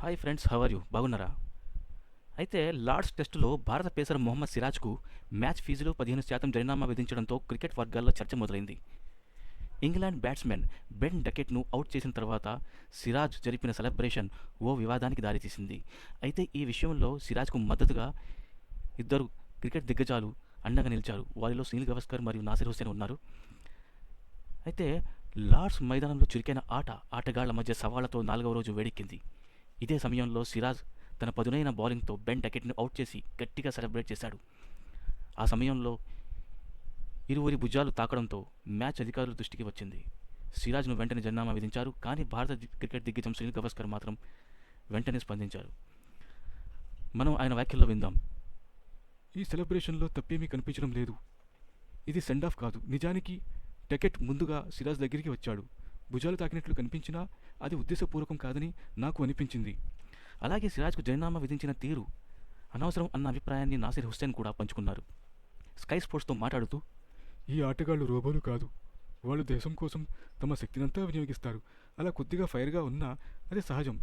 Hi friends how are you బాగున్నారా? అయితే Lord's టెస్టులో భారత పేసర్ మొహమ్మద్ సిరాజ్కు మ్యాచ్ ఫీజులో పదిహేను శాతం జరినామా విధించడంతో క్రికెట్ వర్గాల్లో చర్చ మొదలైంది. ఇంగ్లాండ్ బ్యాట్స్మెన్ బెన్ డకెట్ను అవుట్ చేసిన తర్వాత సిరాజ్ జరిపిన సెలబ్రేషన్ ఓ వివాదానికి దారితీసింది. అయితే ఈ విషయంలో సిరాజ్కు మద్దతుగా ఇద్దరు క్రికెట్ దిగ్గజాలు అండగా నిలిచారు. వారిలో సునీల్ గవస్కర్ మరియు నాసిర్ హుసేన్ ఉన్నారు. అయితే లార్డ్స్ మైదానంలో చురుకైన ఆట ఆటగాళ్ళ మధ్య సవాళ్ళతో నాలుగవ రోజు వేడెక్కింది. ఇదే సమయంలో సిరాజ్ తన పదునైన బౌలింగ్తో బెన్ డకెట్ను అవుట్ చేసి గట్టిగా సెలబ్రేట్ చేశాడు. ఆ సమయంలో ఇరువురి భుజాలు తాకడంతో మ్యాచ్ అధికారుల దృష్టికి వచ్చింది. సిరాజ్ను వెంటనే జన్నామా విధించారు కానీ భారత క్రికెట్ దిగ్గజం సునీల్ గవస్కర్ మాత్రం వెంటనే స్పందించారు. మనం ఆయన వ్యాఖ్యల్లో విందాం. ఈ సెలబ్రేషన్లో తప్పేమీ కనిపించడం లేదు. ఇది సెండ్ ఆఫ్ కాదు. నిజానికి టెకెట్ ముందుగా సిరాజ్ దగ్గరికి వచ్చాడు. భుజాలు తాకినట్లు కనిపించినా అది ఉద్దేశపూర్వకం కాదని నాకు అనిపించింది. అలాగే సిరాజ్కు జయనామా విధించిన తీరు అనవసరం అన్న అభిప్రాయాన్ని నాసిర్ హుస్సేన్ కూడా పంచుకున్నారు. స్కై స్పోర్ట్స్తో మాట్లాడుతూ ఈ ఆటగాళ్ళు రోబోలు కాదు. వాళ్ళు దేశం కోసం తమ శక్తినంతా వినియోగిస్తారు. అలా కొద్దిగా ఫైర్గా ఉన్నా అది సహజం.